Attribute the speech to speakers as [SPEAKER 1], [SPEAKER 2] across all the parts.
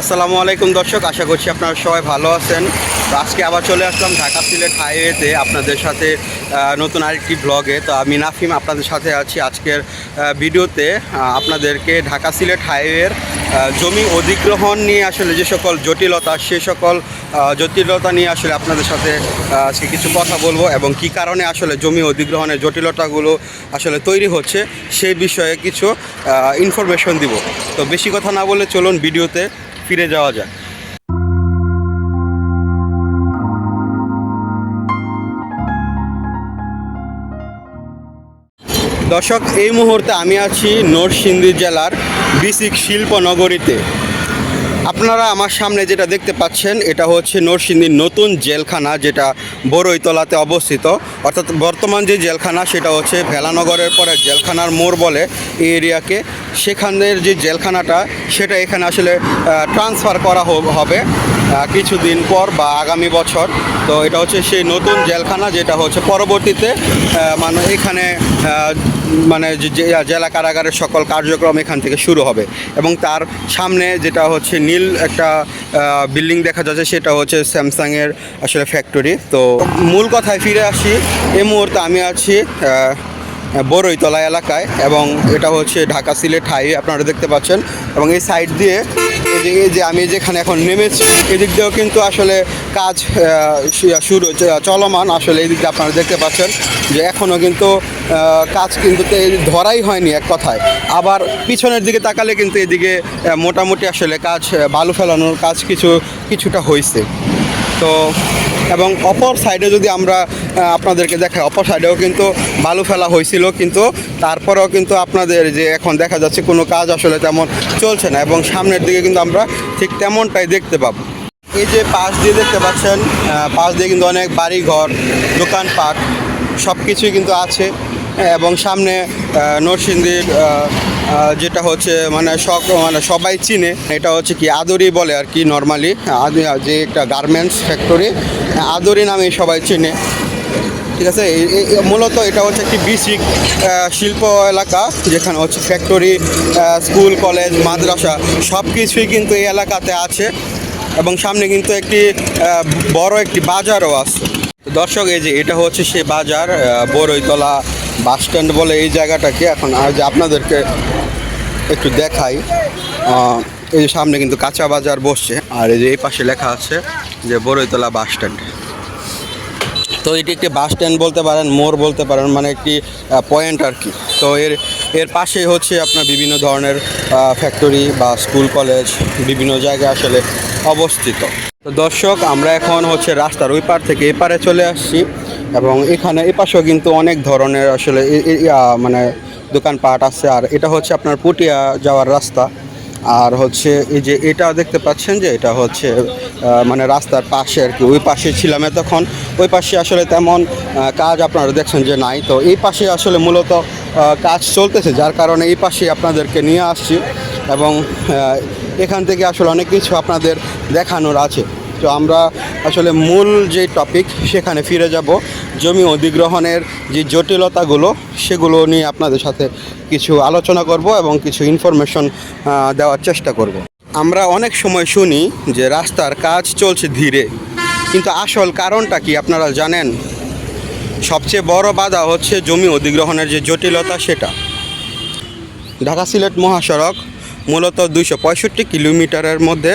[SPEAKER 1] আসসালামু আলাইকুম দর্শক, আশা করছি আপনারা সবাই ভালো আছেন। তো আজকে আবার চলে আসলাম ঢাকা সিলেট হাইওয়েতে আপনাদের সাথে নতুন আরেকটি ব্লগে তো আমি নাফিম, আপনাদের সাথে আছি আজকের ভিডিওতে। আপনাদেরকে ঢাকা সিলেট হাইওয়ের জমি অধিগ্রহণ নিয়ে আসলে যে সকল জটিলতা, সে সকল জটিলতা নিয়ে আসলে আপনাদের সাথে আজকে কিছু কথা বলব এবং কি কারণে আসলে জমি অধিগ্রহণের জটিলতাগুলো আসলে তৈরি হচ্ছে সেই বিষয়ে কিছু ইনফরমেশন দিব। তো বেশি কথা না বলে চলুন ভিডিওতে ফিরে যাওয়া যাক দর্শক এই মুহূর্তে আমি আছি নরসিংদী জেলার বিসিক শিল্পনগরীতে। আপনারা আমার সামনে যেটা দেখতে পাচ্ছেন, এটা হচ্ছে নরসিংদীর নতুন জেলখানা, যেটা বড়ইতলাতে অবস্থিত। অর্থাৎ বর্তমান যে জেলখানা, সেটা হচ্ছে ভেলানগরের পরে জেলখানার মোড় বলে এই এরিয়াকে। সেখানের যে জেলখানাটা, সেটা এখানে আসলে ট্রান্সফার করা হব- কিছুদিন পর বা আগামী বছর। তো এটা হচ্ছে সেই নতুন জেলখানা, যেটা হচ্ছে পরবর্তীতে মানে এখানে মানে জেলা কারাগারের সকল কার্যক্রম এখান থেকে শুরু হবে। এবং তার সামনে যেটা হচ্ছে নীল একটা বিল্ডিং দেখা যাচ্ছে, সেটা হচ্ছে স্যামসাংয়ের আসলে ফ্যাক্টরি তো মূল কথায় ফিরে আসি, এই মুহূর্তে আমি আছি বড়ইতলা এলাকায় এবং এটা হচ্ছে ঢাকা সিলেট হাইওয়ে, আপনারা দেখতে পাচ্ছেন। এবং এই সাইড দিয়ে এই যে- আমি যেখানে এখন নেমেছি, এদিক দিয়েও কিন্তু আসলে কাজ শুরু চলমান। আসলে এদিকে আপনারা দেখতে পাচ্ছেন যে এখনও কিন্তু কাজ কিন্তু ধরাই হয়নি এক কথায়। আবার পিছনের দিকে তাকালে কিন্তু এদিকে মোটামুটি আসলে কাজ বালু ফেলানোর কাজ কিছু, কিছুটা হয়েছে তো এবং অপর সাইডে যদি আমরা আপনাদেরকে দেখাই, অপর সাইডেও কিন্তু বালু ফেলা হয়েছিল, কিন্তু তারপরেও কিন্তু আপনাদের যে এখন দেখা যাচ্ছে কোনো কাজ আসলে তেমন চলছে না এবং সামনের দিকে কিন্তু আমরা ঠিক তেমনটাই দেখতে পাবো। এই যে পাশ দিয়ে দেখতে পাচ্ছেন পাশ দিয়ে কিন্তু অনেক বাড়ি ঘর দোকানপাট সব কিছুই কিন্তু আছে এবং সামনে নরসিংদীর যেটা হচ্ছে মানে সব মানে সবাই চিনে, এটা হচ্ছে কি আদরি বলে আর কি নর্মালি যে একটা গার্মেন্টস ফ্যাক্টরি আদরি নামে সবাই চিনে। ঠিক আছে? মূলত এটা হচ্ছে একটি বিসিক শিল্প এলাকা, যেখানে হচ্ছে ফ্যাক্টরি স্কুল কলেজ মাদ্রাসা সব কিছুই কিন্তু এই এলাকাতে আছে। এবং সামনে কিন্তু একটি বড় একটি বাজারও আছে। দর্শক, এই যে এটা হচ্ছে সে বাজার বড়ইতলা বাস স্ট্যান্ড বলে এই জায়গাটাকে এখন আজ আপনাদেরকে একটু দেখাই। এই যে সামনে কিন্তু কাঁচা বাজার বসছে, আর এই যে এই পাশে লেখা আছে যে বড়ইতলা বাস স্ট্যান্ড। তো এটি একটি বাস স্ট্যান্ড বলতে পারেন, মোড় বলতে পারেন মানে একটি পয়েন্ট আর কি। তো এর এর পাশে হচ্ছে আপনার বিভিন্ন ধরনের ফ্যাক্টরি বা স্কুল কলেজ বিভিন্ন জায়গায় আসলে অবস্থিত। তো দর্শক, আমরা এখন হচ্ছে রাস্তার ওই পার থেকে এপারে চলে আসছি। এবং এখানে এ পাশেও কিন্তু অনেক ধরনের আসলে মানে দোকানপাট আছে, আর এটা হচ্ছে আপনার পুটিয়া যাওয়ার রাস্তা। আর হচ্ছে এই যে এটা দেখতে পাচ্ছেন যে এটা হচ্ছে মানে রাস্তার পাশে আর কি, ওই পাশে ছিলাম এতক্ষণ। ওই পাশে আসলে তেমন কাজ আপনারা দেখছেন যে নাই। তো এই পাশে আসলে মূলত কাজ চলতেছে, যার কারণে এই পাশে আপনাদেরকে নিয়ে আসছি। এবং এখান থেকে আসলে অনেক কিছু আপনাদের দেখানোর আছে। তো আমরা আসলে মূল যে টপিক সেখানে ফিরে যাব। জমি অধিগ্রহণের যে জটিলতাগুলো, সেগুলো নিয়ে আপনাদের সাথে কিছু আলোচনা করব এবং কিছু ইনফরমেশন দেওয়ার চেষ্টা করব। আমরা অনেক সময় শুনি যে রাস্তার কাজ চলছে ধীরে, কিন্তু আসল কারণটা কি আপনারা জানেন? সবচেয়ে বড় বাধা হচ্ছে জমি অধিগ্রহণের যে জটিলতা সেটা। ঢাকা সিলেট মহাসড়ক মূলত দুইশো পঁয়ষট্টি কিলোমিটারের মধ্যে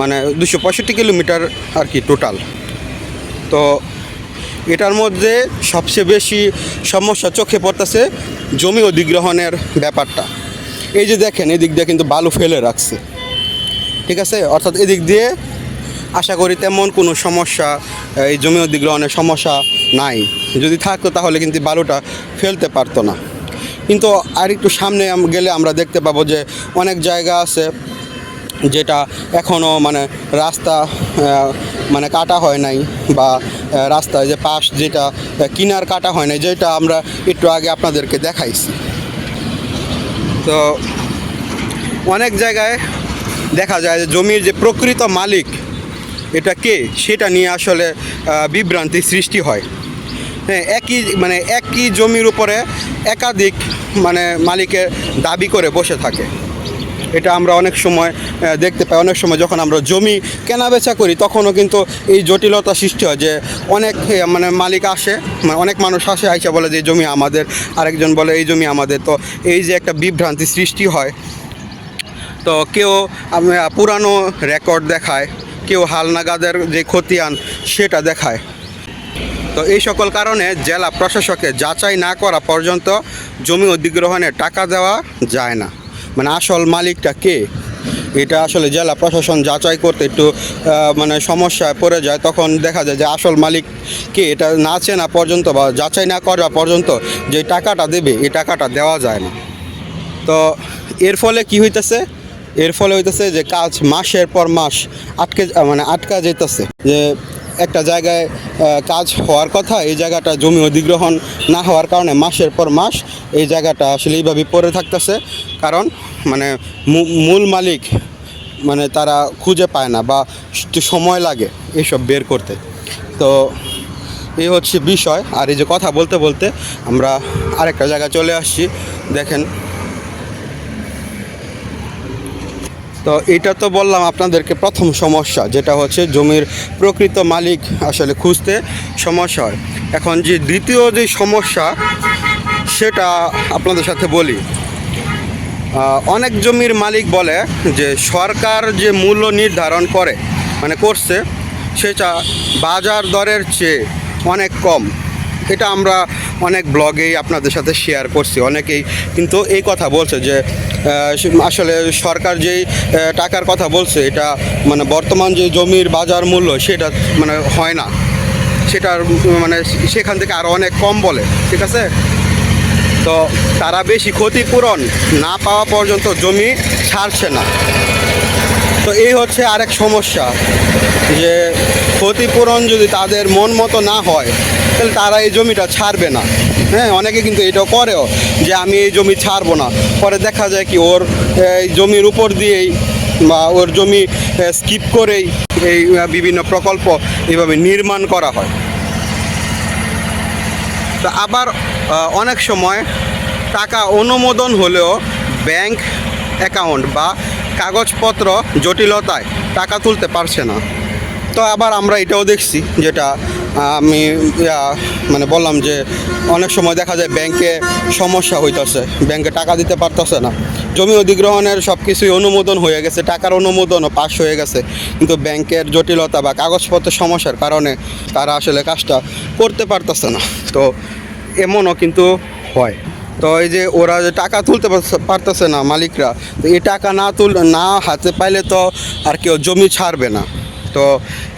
[SPEAKER 1] মানে দুশো পঁয়ষট্টি কিলোমিটার আর কি টোটাল তো এটার মধ্যে সবচেয়ে বেশি সমস্যা চোখে পড়তেছে জমি অধিগ্রহণের ব্যাপারটা। এই যে দেখেন, এদিক দিয়ে কিন্তু বালু ফেলে রাখছে। ঠিক আছে? অর্থাৎ এদিক দিয়ে আশা করি তেমন কোনো সমস্যা, এই জমি অধিগ্রহণের সমস্যা নাই। যদি থাকতো তাহলে কিন্তু বালুটা ফেলতে পারতো না। কিন্তু আর একটু সামনে গেলে আমরা দেখতে পাবো যে অনেক জায়গা আছে যেটা এখনও মানে রাস্তা মানে কাটা হয় নাই বা রাস্তায় যে পাশ যেটা কিনার কাটা হয় নাই, যেটা আমরা একটু আগে আপনাদেরকে দেখাইছি। তো অনেক জায়গায় দেখা যায় যে জমির যে প্রকৃত মালিক, এটা কে? সেটা নিয়ে আসলে বিভ্রান্তি সৃষ্টি হয়। হ্যাঁ একই মানে একই জমির উপরে একাধিক মানে মালিকের দাবি করে বসে থাকে। এটা আমরা অনেক সময় দেখতে পাই। অনেক সময় যখন আমরা জমি কেনা বেচা করি, তখনও কিন্তু এই জটিলতা সৃষ্টি হয় যে অনেক মানে মালিক আসে মানে অনেক মানুষ আসে, আইসা বলে যে জমি আমাদের। আরেকজন বলে, এই জমি আমাদের। তো এই যে একটা বিভ্রান্তি সৃষ্টি হয়। তো কেউ পুরানো রেকর্ড দেখায়, কেউ হালনাগাদের যে খতিয়ান, সেটা দেখায়। তো এই সকল কারণে জেলা প্রশাসকে যাচাই না করা পর্যন্ত জমি অধিগ্রহণে টাকা দেওয়া যায় না। মানে আসল মালিকটা কে? এটা আসলে জেলা প্রশাসন যাচাই করতে একটু মানে সমস্যায় পড়ে যায়। তখন দেখা যায় যে আসল মালিক কে? এটা না চেনা পর্যন্ত বা যাচাই না করা পর্যন্ত যে টাকাটা দেবে, এই টাকাটা দেওয়া যায় না। তো এর ফলে কি হইতেছে? এর ফলে হইতেছে যে কাজ মাসের পর মাস আটকে মানে আটকা যেতেছে যে একটা জায়গায় কাজ হওয়ার কথা, এই জায়গাটা জমি অধিগ্রহণ না হওয়ার কারণে মাসের পর মাস এই জায়গাটা আসলে এইভাবে পড়ে থাকতেছে। কারণ মানে মূল মালিক মানে তারা খুঁজে পায় না বা সময় লাগে এইসব বের করতে। তো এই হচ্ছে বিষয়। আর এই যে কথা বলতে বলতে আমরা আরেকটা জায়গায় চলে আসছি। দেখেন তো এটা তো বললাম আপনাদেরকে প্রথম সমস্যা, যেটা হচ্ছে জমির প্রকৃত মালিক আসলে খুঁজতে সমস্যা হয় এখন যে দ্বিতীয় যে সমস্যা, সেটা আপনাদের সাথে বলি। অনেক জমির মালিক বলে যে সরকার যে মূল্য নির্ধারণ করে মানে করছে, সেটা বাজার দরের চেয়ে অনেক কম। এটা আমরা অনেক ব্লগেই আপনাদের সাথে শেয়ার করছি, অনেকেই কিন্তু এই কথা বলছে যে আসলে সরকার যেই টাকার কথা বলছে, এটা মানে বর্তমান যে জমির বাজার মূল্য সেটা মানে হয় না। সেটার মানে সেখান থেকে আরও অনেক কম বলে, ঠিক আছে? তো তারা বেশি ক্ষতিপূরণ না পাওয়া পর্যন্ত জমি ছাড়ছে না। তো এই হচ্ছে আরেক সমস্যা যে ক্ষতিপূরণ যদি তাদের মন মতো না হয়, তাহলে তারা এই জমিটা ছাড়বে না। হ্যাঁ অনেকে কিন্তু এটাও করেও যে আমি এই জমি ছাড়বো না। পরে দেখা যায় কি ওর, এই জমির উপর দিয়েই বা ওর জমি স্কিপ করেই এই বিভিন্ন প্রকল্প এইভাবে নির্মাণ করা হয়। তো আবার অনেক সময় টাকা অনুমোদন হলেও ব্যাংক অ্যাকাউন্ট বা কাগজপত্র জটিলতায় টাকা তুলতে পারছে না। তো আবার আমরা এটাও দেখছি যেটা আমি মানে বললাম যে অনেক সময় দেখা যায় ব্যাংকে সমস্যা হইতেছে, ব্যাংকে টাকা দিতে পারতেছে না। জমি অধিগ্রহণের সব কিছুই অনুমোদন হয়ে গেছে, টাকার অনুমোদনও পাস হয়ে গেছে। কিন্তু ব্যাংকের জটিলতা বা কাগজপত্রের সমস্যার কারণে তারা আসলে কাজটা করতে পারতেছে না। তো এমনও কিন্তু হয়। তো এই যে ওরা যে টাকা তুলতে পারতেছে না মালিকরা, তো এই টাকা না তুল, না হাতে পাইলে তো আর কেউ জমি ছাড়বে না। তো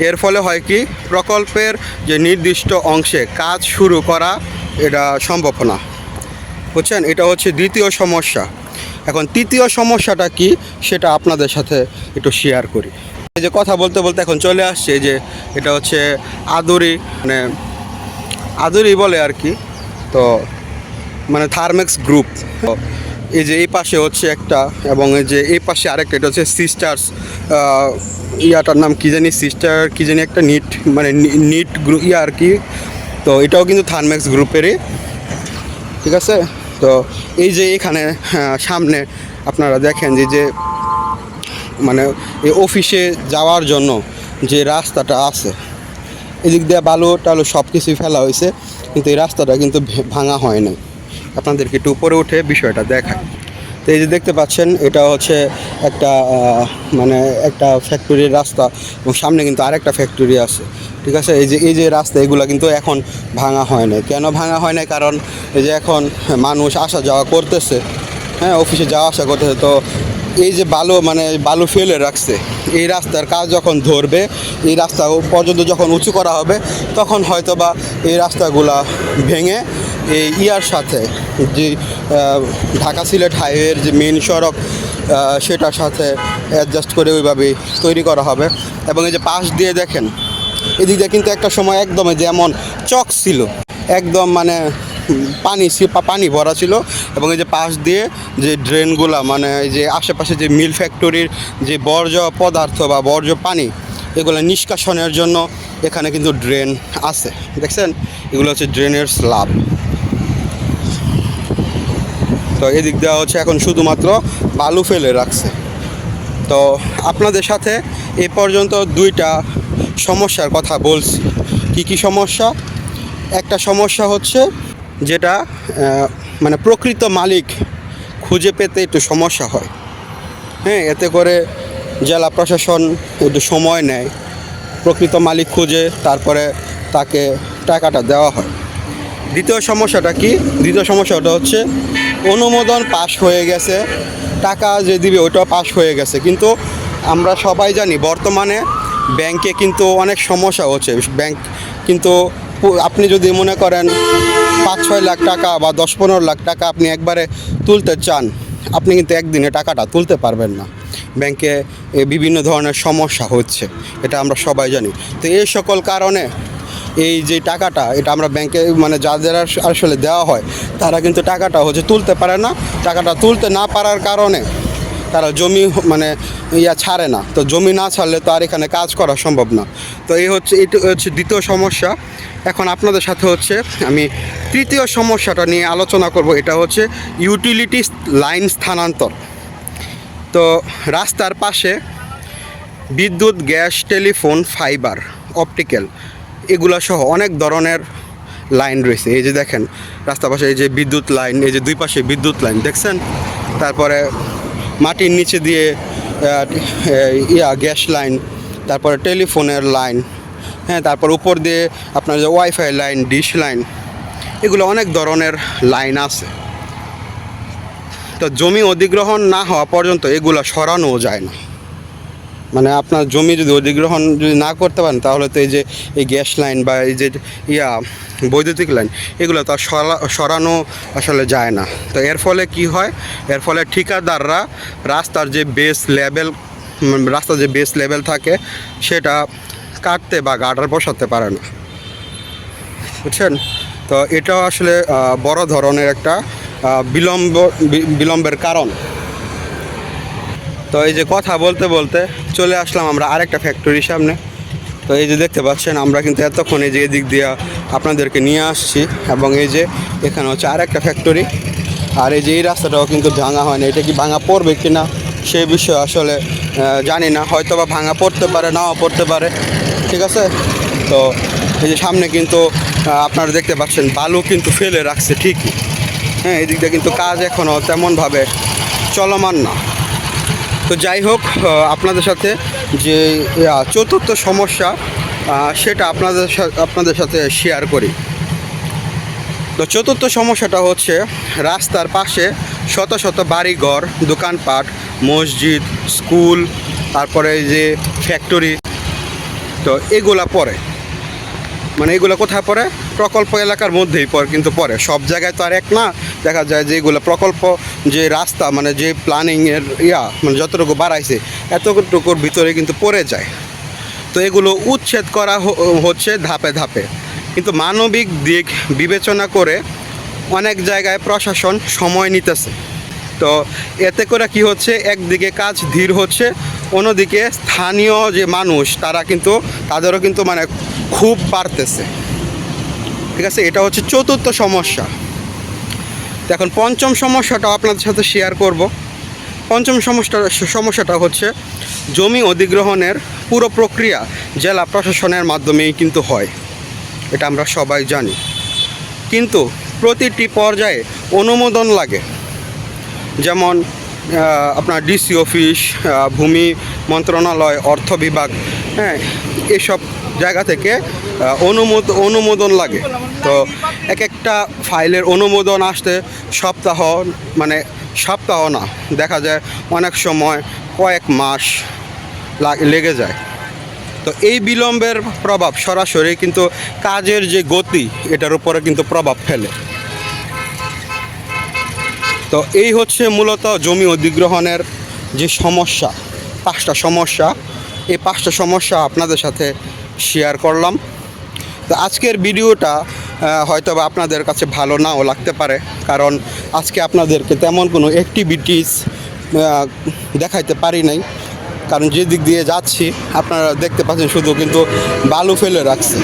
[SPEAKER 1] এর ফলে হয় কি, প্রকল্পের যে নির্দিষ্ট অংশে কাজ শুরু করা এটা সম্ভব না। বুঝছেন? এটা হচ্ছে দ্বিতীয় সমস্যা। এখন তৃতীয় সমস্যাটা কি, সেটা আপনাদের সাথে একটু শেয়ার করি। এই যে কথা বলতে বলতে এখন চলে আসছে যে এটা হচ্ছে আদুরি মানে আদুরি বলে আর কি, তো মানে থার্মেক্স গ্রুপ এই যে এই পাশে হচ্ছে একটা এবং এই যে এই পাশে আরেকটা এটা হচ্ছে সিস্টার্স ইয়াটার নাম কি জানি? সিস্টার কী জানি একটা নিট মানে নিট গ্রুপ ইয়া আর কি। তো এটাও কিন্তু থার্মেক্স গ্রুপেরই ঠিক আছে? তো এই যে এখানে হ্যাঁ, সামনে আপনারা দেখেন যে যে মানে এই অফিসে যাওয়ার জন্য যে রাস্তাটা আছে এদিক দিয়ে বালু টালু সব কিছুই ফেলা হয়েছে কিন্তু এই রাস্তাটা কিন্তু ভাঙা হয় নাই। আপনাদেরকে একটু উপরে উঠে বিষয়টা দেখায় তো এই যে দেখতে পাচ্ছেন, এটা হচ্ছে একটা মানে একটা ফ্যাক্টরির রাস্তা এবং সামনে কিন্তু আরেকটা ফ্যাক্টরি আছে, ঠিক আছে? এই যে এই যে রাস্তা, এগুলো কিন্তু এখন ভাঙা হয় নাই। কেন ভাঙা হয় নাই? কারণ এই যে এখন মানুষ আসা যাওয়া করতেছে হ্যাঁ অফিসে যাওয়া আসা করতেছে, তো এই যে বালু মানে বালু ফেলে রাখছে, এই রাস্তার কাজ যখন ধরবে, এই রাস্তা পর্যন্ত যখন উঁচু করা হবে, তখন হয়তো বা এই রাস্তাগুলা ভেঙে ইয়ার সাথে, যে ঢাকা সিলেট হাইওয়ের যে মেন সড়ক সেটার সাথে অ্যাডজাস্ট করে ওইভাবে তৈরি করা হবে। এবং এই যে পাশ দিয়ে দেখেন, এদিক কিন্তু একটা সময় একদম যেমন চক ছিল, একদম মানে পানি পানি ভরা ছিল। এবং এই যে পাশ দিয়ে যে ড্রেনগুলা মানে এই যে আশেপাশে যে মিল ফ্যাক্টরির যে বর্জ্য পদার্থ বা বর্জ্য পানি, এগুলো নিষ্কাশনের জন্য এখানে কিন্তু ড্রেন আছে। দেখছেন? এগুলো হচ্ছে ড্রেনের স্ল্যাব তো এদিক দেওয়া হচ্ছে এখন শুধুমাত্র বালু ফেলে রাখছে। তো আপনাদের সাথে এ পর্যন্ত দুইটা সমস্যার কথা বলছি। কি কি সমস্যা? একটা সমস্যা হচ্ছে যেটা মানে প্রকৃত মালিক খুঁজে পেতে একটু সমস্যা হয়। হ্যাঁ এতে করে জেলা প্রশাসন একটু সময় নেয়। প্রকৃত মালিক খুঁজে, তারপরে তাকে টাকাটা দেওয়া হয়। দ্বিতীয় সমস্যাটা কি? দ্বিতীয় সমস্যাটা হচ্ছে অনুমোদন পাশ হয়ে গেছে। টাকা যে দিবে ওটাও পাশ হয়ে গেছে। কিন্তু আমরা সবাই জানি বর্তমানে ব্যাংকে কিন্তু অনেক সমস্যা হচ্ছে। ব্যাংক কিন্তু আপনি যদি মনে করেন পাঁচ, ছয় লাখ টাকা বা দশ, পনেরো লাখ টাকা আপনি একবারে তুলতে চান, আপনি কিন্তু একদিনে টাকাটা তুলতে পারবেন না। ব্যাংকে বিভিন্ন ধরনের সমস্যা হচ্ছে, এটা আমরা সবাই জানি। তো এই সকল কারণে এই যে টাকাটা, এটা আমরা ব্যাংকে মানে যাদের আসলে দেওয়া হয়, তারা কিন্তু টাকাটা হচ্ছে তুলতে পারে না। টাকাটা তুলতে না পারার কারণে তারা জমি মানে ইয়া ছাড়ে না। তো জমি না ছাড়লে তো আর এখানে কাজ করা সম্ভব না। তো এই হচ্ছে, এটি হচ্ছে দ্বিতীয় সমস্যা। এখন আপনাদের সাথে হচ্ছে, আমি তৃতীয় সমস্যাটা নিয়ে আলোচনা করব। এটা হচ্ছে ইউটিলিটি লাইন স্থানান্তর। তো রাস্তার পাশে বিদ্যুৎ, গ্যাস, টেলিফোন ফাইবার অপটিক্যাল এগুলো সহ অনেক ধরনের লাইন রয়েছে। এই যে দেখেন রাস্তা পাশে এই যে বিদ্যুৎ লাইন, এই যে দুই পাশে বিদ্যুৎ লাইন, দেখছেন? তারপরে মাটির নিচে দিয়ে ইয়া, গ্যাস লাইন, তারপরে টেলিফোনের লাইন হ্যাঁ তারপর উপর দিয়ে আপনার যে ওয়াইফাই লাইন, ডিশ লাইন, এগুলো অনেক ধরনের লাইন আছে। তো জমি অধিগ্রহণ না হওয়া পর্যন্ত এগুলো সরানোও যায় না। মানে আপনার জমি যদি অধিগ্রহণ যদি না করতে পারেন, তাহলে তো এই যে, এই গ্যাস লাইন বা এই যে ইয়া, বৈদ্যুতিক লাইন, এগুলো তো সরা- সরানো আসলে যায় না। তো এর ফলে কি হয়? এর ফলে ঠিকাদাররা রাস্তার যে বেস লেভেল রাস্তার যে বেস লেভেল থাকে, সেটা কাটতে বা গাটার বসাতে পারে না। বুঝছেন? তো এটাও আসলে বড় ধরনের একটা বিলম্ব বিলম্বের কারণ। তো এই যে কথা বলতে বলতে চলে আসলাম আমরা আরেকটা ফ্যাক্টরির সামনে। তো এই যে দেখতে পাচ্ছেন, আমরা কিন্তু এতক্ষণ এই যে এদিক দিয়ে আপনাদেরকে নিয়ে আসছি এবং এই যে এখানে হচ্ছে আরেকটা ফ্যাক্টরি আর এই যে এই রাস্তাটাও কিন্তু ভাঙা হয়নি। এটা কি ভাঙা পড়বে কি না সেই বিষয়ে আসলে জানি না। হয়তো বা ভাঙা পড়তে পারে, নাও পড়তে পারে। ঠিক আছে? তো এই যে সামনে কিন্তু আপনারা দেখতে পাচ্ছেন, বালু কিন্তু ফেলে রাখছে ঠিকই। হ্যাঁ এই দিক দিয়ে কিন্তু কাজ এখনও তেমনভাবে চলমান না। তো যাই হোক আপনাদের সাথে যে চতুর্থ সমস্যা সেটা আপনাদের আপনাদের সাথে শেয়ার করি। তো চতুর্থ সমস্যাটা হচ্ছে রাস্তার পাশে শত শত বাড়িঘর, দোকানপাট, মসজিদ, স্কুল, তারপরে যে ফ্যাক্টরি তো এগুলা পড়ে। মানে এগুলো কোথায় পড়ে? প্রকল্প এলাকার মধ্যেই পড়ে, কিন্তু পড়ে। সব জায়গায় তো আর এক না দেখা যায় যে এগুলো প্রকল্প, যে রাস্তা মানে যে প্ল্যানিংয়ের ইয়া মানে যতটুকু বাড়াইছে, এতটুকুর ভিতরে কিন্তু পড়ে যায়। তো এগুলো উচ্ছেদ করা হচ্ছে ধাপে ধাপে। কিন্তু মানবিক দিক বিবেচনা করে অনেক জায়গায় প্রশাসন সময় নিতেছে। তো এতে করে কি হচ্ছে, একদিকে কাজ ধীর হচ্ছে, অন্যদিকে স্থানীয় যে মানুষ, তারা কিন্তু, তাদেরও কিন্তু মানে খুব বাড়তেছে। ঠিক আছে? এটা হচ্ছে চতুর্থ সমস্যা। এখন পঞ্চম সমস্যাটাও আপনাদের সাথে শেয়ার করব। পঞ্চম সমস্যা সমস্যাটা হচ্ছে জমি অধিগ্রহণের পুরো প্রক্রিয়া জেলা প্রশাসনের মাধ্যমেই কিন্তু হয়। এটা আমরা সবাই জানি। কিন্তু প্রতিটি পর্যায়ে অনুমোদন লাগে। যেমন আপনার ডিসি অফিস ভূমি মন্ত্রণালয়, অর্থ বিভাগ হ্যাঁ এসব জায়গা থেকে অনুমোদ, অনুমোদন লাগে। তো এক একটা ফাইলের অনুমোদন আসতে সপ্তাহ মানে সপ্তাহ না, দেখা যায় অনেক সময় কয়েক মাস লেগে যায়। তো এই বিলম্বের প্রভাব সরাসরি কিন্তু কাজের যে গতি, এটার উপরে কিন্তু প্রভাব ফেলে। তো এই হচ্ছে মূলত জমি অধিগ্রহণের যে সমস্যা, পাঁচটা সমস্যা। এই পাঁচটা সমস্যা আপনাদের সাথে শেয়ার করলাম। তো আজকের ভিডিওটা হয়তো বা আপনাদের কাছে ভালো নাও লাগতে পারে, কারণ আজকে আপনাদেরকে তেমন কোনো অ্যাক্টিভিটিস দেখাইতে পারি নাই। কারণ যে দিক দিয়ে যাচ্ছি, আপনারা দেখতে পাচ্ছেন শুধু কিন্তু বালু ফেলে রাখছি।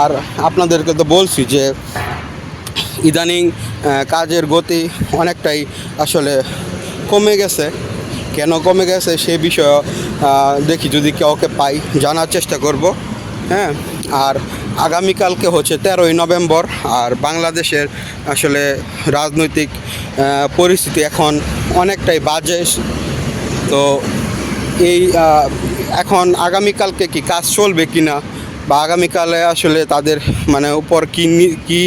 [SPEAKER 1] আর আপনাদেরকে তো বলছি যে, ইদানিং কাজের গতি অনেকটাই আসলে কমে গেছে। কেন কমে গেছে সে বিষয়ে দেখি যদি কাউকে পাই, জানার চেষ্টা করব হ্যাঁ? আর আগামীকালকে হচ্ছে তেরোই নভেম্বর, আর বাংলাদেশের আসলে রাজনৈতিক পরিস্থিতি এখন অনেকটাই বাজে। তো এই এখন আগামীকালকে কি কাজ চলবে কি না বা আগামীকালে আসলে তাদের মানে উপর কি কি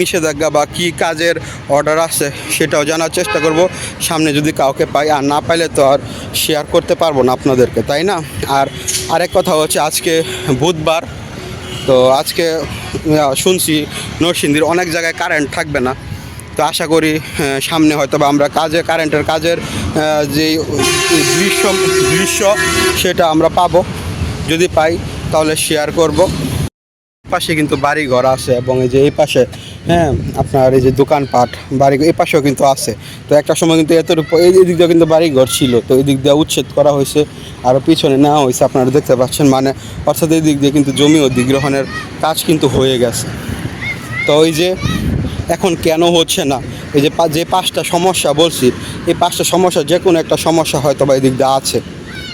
[SPEAKER 1] নিষেধাজ্ঞা বা কি কাজের অর্ডার আছে সেটাও জানার চেষ্টা করব। সামনে যদি কাউকে পাই আর না পাইলে তো আর শেয়ার করতে পারব না আপনাদেরকে, তাই না? আর আরেক কথা হচ্ছে আজকে বুধবার, তো আজকে শুনছি নরসিংদীর অনেক জায়গায় কারেন্ট থাকবে না। তো আশা করি সামনে হয়তো বা আমরা কাজে কারেন্টের কাজের যে দৃশ্য দৃশ্য সেটা আমরা পাবো। যদি পাই তাহলে শেয়ার করব। পাশে কিন্তু বাড়ি ঘর আছে এবং এই যে এই পাশে হ্যাঁ আপনার এই যে দোকানপাট বাড়ি এই পাশেও কিন্তু আছে। তো একটা সময় কিন্তু উপ- এই দিক দিয়ে কিন্তু বাড়ি ঘর ছিল, তো এই দিক দিয়ে উচ্ছেদ করা হয়েছে আরও পিছনে নেওয়া হয়েছে, আপনারা দেখতে পাচ্ছেন মানে অর্থাৎ এই দিক দিয়ে কিন্তু জমি অধিগ্রহণের কাজ কিন্তু হয়ে গেছে। তো ওই যে, এখন কেন হচ্ছে না? এই যে যে পাঁচটা সমস্যা বলছি, এই পাঁচটা সমস্যা যে কোনো একটা সমস্যা হয়তো বা এই দিক দিয়ে আছে,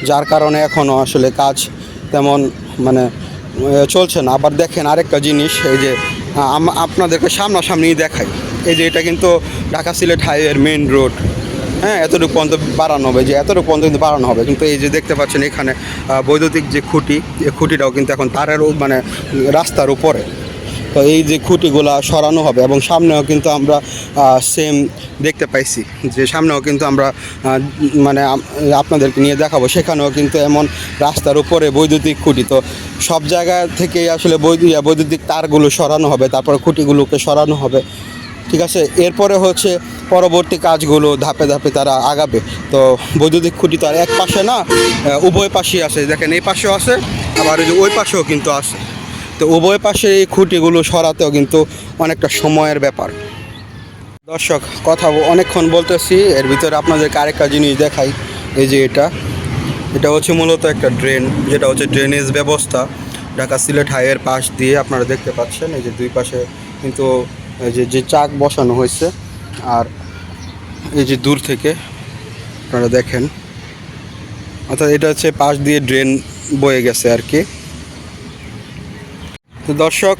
[SPEAKER 1] যার কারণে এখনও আসলে কাজ তেমন মানে চলছে না। আবার দেখেন আরেকটা জিনিস, এই যে আপনাদেরকে সামনাসামনি দেখাই। এই যে, এটা কিন্তু ঢাকা সিলেট হাইওয়ের মেন রোড। হ্যাঁ এতটুকু পর্যন্ত বাড়ানো হবে, যে এতটুকু পর্যন্ত কিন্তু বাড়ানো হবে। কিন্তু এই যে, দেখতে পাচ্ছেন এখানে বৈদ্যুতিক যে খুঁটি এই খুঁটিটাও কিন্তু এখন তারের মানে রাস্তার উপরে। তো এই যে খুঁটিগুলা সরানো হবে এবং সামনেও কিন্তু আমরা সেম দেখতে পাইছি যে সামনেও কিন্তু আমরা মানে আপনাদেরকে নিয়ে দেখাবো। সেখানেও কিন্তু এমন রাস্তার উপরে বৈদ্যুতিক খুঁটি। তো সব জায়গা থেকে আসলে বৈদ্যুতিক তারগুলো সরানো হবে, তারপরে খুঁটিগুলোকে সরানো হবে। ঠিক আছে? এরপরে হচ্ছে পরবর্তী কাজগুলো ধাপে ধাপে তারা আগাবে। তো বৈদ্যুতিক খুঁটি তো আর এক পাশে না উভয় পাশেই আছে। দেখেন এই পাশেও আছে, আবার ওই পাশেও কিন্তু আছে। তো উভয় পাশে এই খুঁটিগুলো সরাতেও কিন্তু অনেকটা সময়ের ব্যাপার। দর্শক, কথা অনেকক্ষণ বলতেছি, এর ভিতরে আপনাদেরকে আরেকটা জিনিস দেখাই। এই যে এটা এটা হচ্ছে মূলত একটা ড্রেন, যেটা হচ্ছে ড্রেনেজ ব্যবস্থা। ঢাকা সিলেট হাইয়ের পাশ দিয়ে আপনারা দেখতে পাচ্ছেন, এই যে দুই পাশে কিন্তু এই যে যে চাক বসানো হয়েছে, আর এই যে দূর থেকে আপনারা দেখেন। অর্থাৎ এটা হচ্ছে পাশ দিয়ে ড্রেন বয়ে গেছে আর কি। তো দর্শক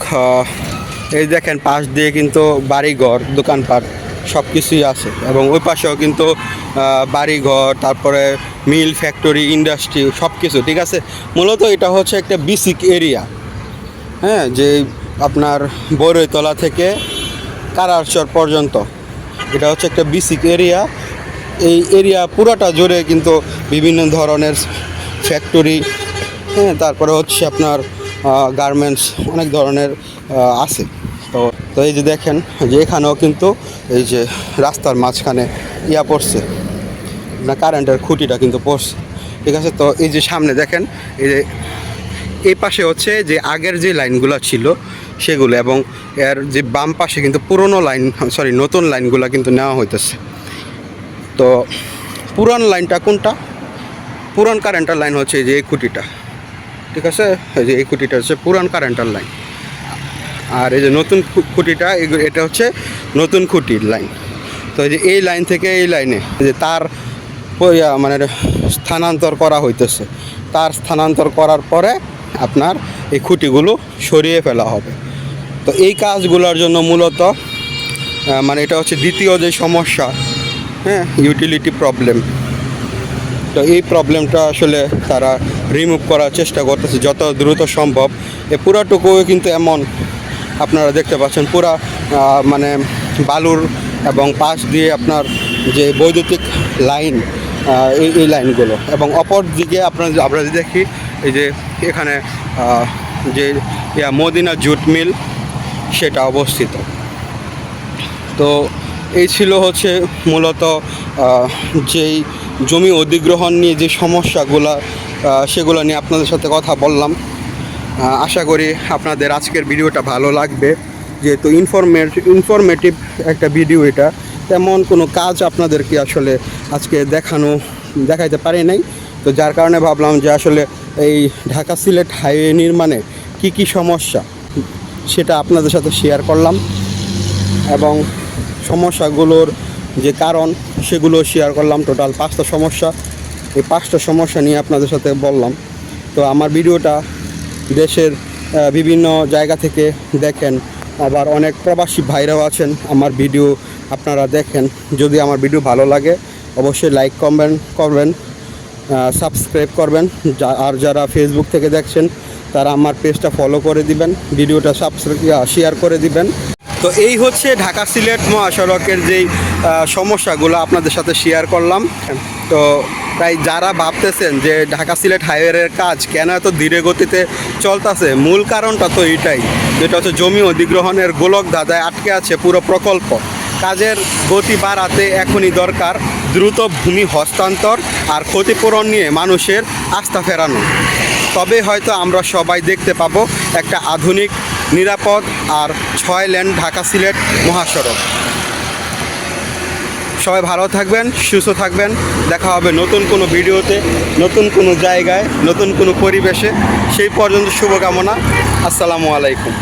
[SPEAKER 1] এই দেখেন, পাশ দিয়ে কিন্তু বাড়িঘর, দোকানপাট সব কিছুই আছে এবং ওই পাশেও কিন্তু বাড়িঘর, তারপরে মিল ফ্যাক্টরি, ইন্ডাস্ট্রি সব কিছু ঠিক আছে? মূলত এটা হচ্ছে একটা বিসিক এরিয়া হ্যাঁ যে আপনার বরৈতলা থেকে কারারচর পর্যন্ত। এটা হচ্ছে একটা বিসিক এরিয়া এই এরিয়া পুরাটা জুড়ে কিন্তু বিভিন্ন ধরনের ফ্যাক্টরি হ্যাঁ তারপরে হচ্ছে আপনার গার্মেন্টস অনেক ধরনের আছে। তো তো এই যে দেখেন যে এখানেও কিন্তু এই যে রাস্তার মাঝখানে ইয়া পড়ছে। না কারেন্টের খুঁটিটা কিন্তু পড়ছে। ঠিক আছে, তো এই যে সামনে দেখেন, এই যে এই পাশে হচ্ছে যে আগের যে লাইনগুলো ছিল, সেগুলো এবং এর যে বাম পাশে কিন্তু পুরনো লাইন সরি নতুন লাইনগুলো কিন্তু নেওয়া হইতেছে। তো পুরান লাইনটা কোনটা? পুরান কারেন্টের লাইন হচ্ছে এই যে এই খুঁটিটা। ঠিক আছে? এই যে এই খুঁটিটা হচ্ছে পুরান কারেন্টার লাইন আর এই যে নতুন খুঁটিটা এটা হচ্ছে নতুন খুঁটির লাইন তো এই যে এই লাইন থেকে এই লাইনে যে তার মানে স্থানান্তর করা হইতেছে। তার স্থানান্তর করার পরে আপনার এই খুঁটিগুলো সরিয়ে ফেলা হবে। তো এই কাজগুলোর জন্য মূলত মানে এটা হচ্ছে দ্বিতীয় যে সমস্যা হ্যাঁ ইউটিলিটি প্রবলেম তো এই প্রবলেমটা আসলে তারা রিমুভ করার চেষ্টা করতেছে যত দ্রুত সম্ভব। এ পুরাটুকু কিন্তু এমন, আপনারা দেখতে পাচ্ছেন, পুরা মানে বালুর এবং পাশ দিয়ে আপনার যে বৈদ্যুতিক লাইন এই এই লাইনগুলো এবং অপর দিকে আপনার, আমরা যদি দেখি, এই যে এখানে যে মদিনা জুট মিল, সেটা অবস্থিত। তো এই ছিল হচ্ছে মূলত যেই জমি অধিগ্রহণ নিয়ে যে সমস্যাগুলো সেগুলো নিয়ে আপনাদের সাথে কথা বললাম। আশা করি আপনাদের আজকের ভিডিওটা ভালো লাগবে। যেহেতু ইনফরমেট ইনফরমেটিভ একটা ভিডিও এটা, তেমন কোনো কাজ আপনাদেরকে আসলে আজকে দেখানো, দেখাইতে পারি নাই। তো যার কারণে ভাবলাম যে আসলে এই ঢাকা সিলেট হাইওয়ে নির্মাণে কি কি সমস্যা, সেটা আপনাদের সাথে শেয়ার করলাম। এবং সমস্যাগুলোর যে কারণ, সেগুলো শেয়ার করলাম টোটাল পাঁচটা সমস্যা। এই পাঁচটা সমস্যা নিয়ে আপনাদের সাথে বললাম। তো আমার ভিডিওটা দেশের বিভিন্ন জায়গা থেকে দেখেন। আবার অনেক প্রবাসী ভাইরাও আছেন, আমার ভিডিও আপনারা দেখেন। যদি আমার ভিডিও ভালো লাগে, অবশ্যই লাইক কমেন্ট করবেন সাবস্ক্রাইব করবেন। আর যারা ফেসবুক থেকে দেখছেন, তারা আমার পেজটা ফলো করে দিবেন, ভিডিওটা সাবস্ক্রাইব শেয়ার করে দিবেন। তো এই হচ্ছে ঢাকা সিলেট মহাসড়কের যেই সমস্যাগুলো আপনাদের সাথে শেয়ার করলাম। তো তাই যারা ভাবতেছেন যে ঢাকা সিলেট হাইওয়ের কাজ কেন এত ধীরে গতিতে চলতেছে, মূল কারণটা তো এটাই যেটা হচ্ছে জমি অধিগ্রহণের গোলক ধাঁধায় আটকে আছে পুরো প্রকল্প। কাজের গতি বাড়াতে এখনই দরকার দ্রুত ভূমি হস্তান্তর আর ক্ষতিপূরণ নিয়ে মানুষের আস্থা ফেরানো। তবে হয়তো আমরা সবাই দেখতে পাবো একটা আধুনিক, নিরাপদ আর ছয় লেন ঢাকা সিলেট মহাসড়ক। সবাই ভালো থাকবেন, সুস্থ থাকবেন। দেখা হবে নতুন কোনো ভিডিওতে, নতুন কোনো জায়গায়, নতুন কোনো পরিবেশে। সেই পর্যন্ত শুভকামনা। আসসালামু আলাইকুম।